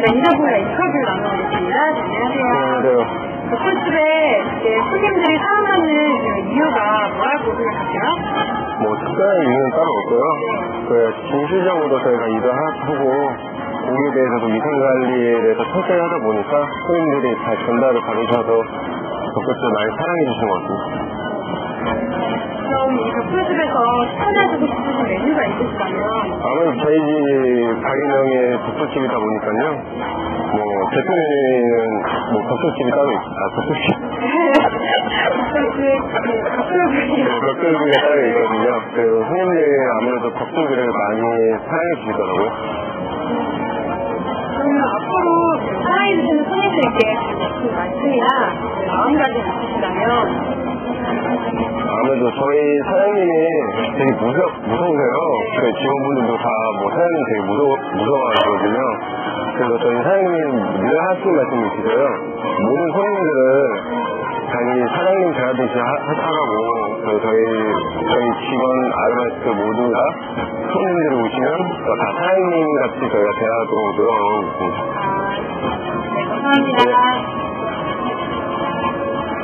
매니저분과 인터뷰를 나눠보겠습니다. 안녕하세요. 안녕하세요. 덕분집에 이제 손님들이 사랑하는 그 이유가 뭐라고 생각하세요? 뭐 특별한 이유는 따로 없고요. 그 진실적으로 저희가 일을 하고 고기에 대해서도 위생관리에 대해서 철저히 하다 보니까 손님들이 잘 전달을 받으셔서 덕분집을 많이 사랑해 주신 것 같습니다. 그럼 이 덕분집에서 찾아주고 싶으신 메뉴가 있으시다면 아무래도 저희 명의 덕분집이다 보니까요. 뭐 대표 메뉴는 뭐 덕분집이 따로 있, 아 그, 갑자기 덕분집이 따로 있거든요. 그 손님들이 아무래도 덕분집을 많이 사랑해 주시더라고요. 그러면 앞으로 사랑해주시는 손님들께 그 말씀이나 그 마음가짐 있으시다면 아무래도 저희 사장님이 되게 무서, 무서우세요. 그 직원분들도 다 뭐 사장님 되게 무서워, 무서워하시거든요. 그래서 저희 사장님이 늘 하시는 말씀이 있으세요. 모든 손님들을 자기 사장님 대하듯이 하- 하라고 그 저희, 저희 직원, 아르바이트 모두 다 손님들이 오시면 다 사장님 같이 저희가 대하도록 노력하고 있습니다. 아, 네, 감사합니다.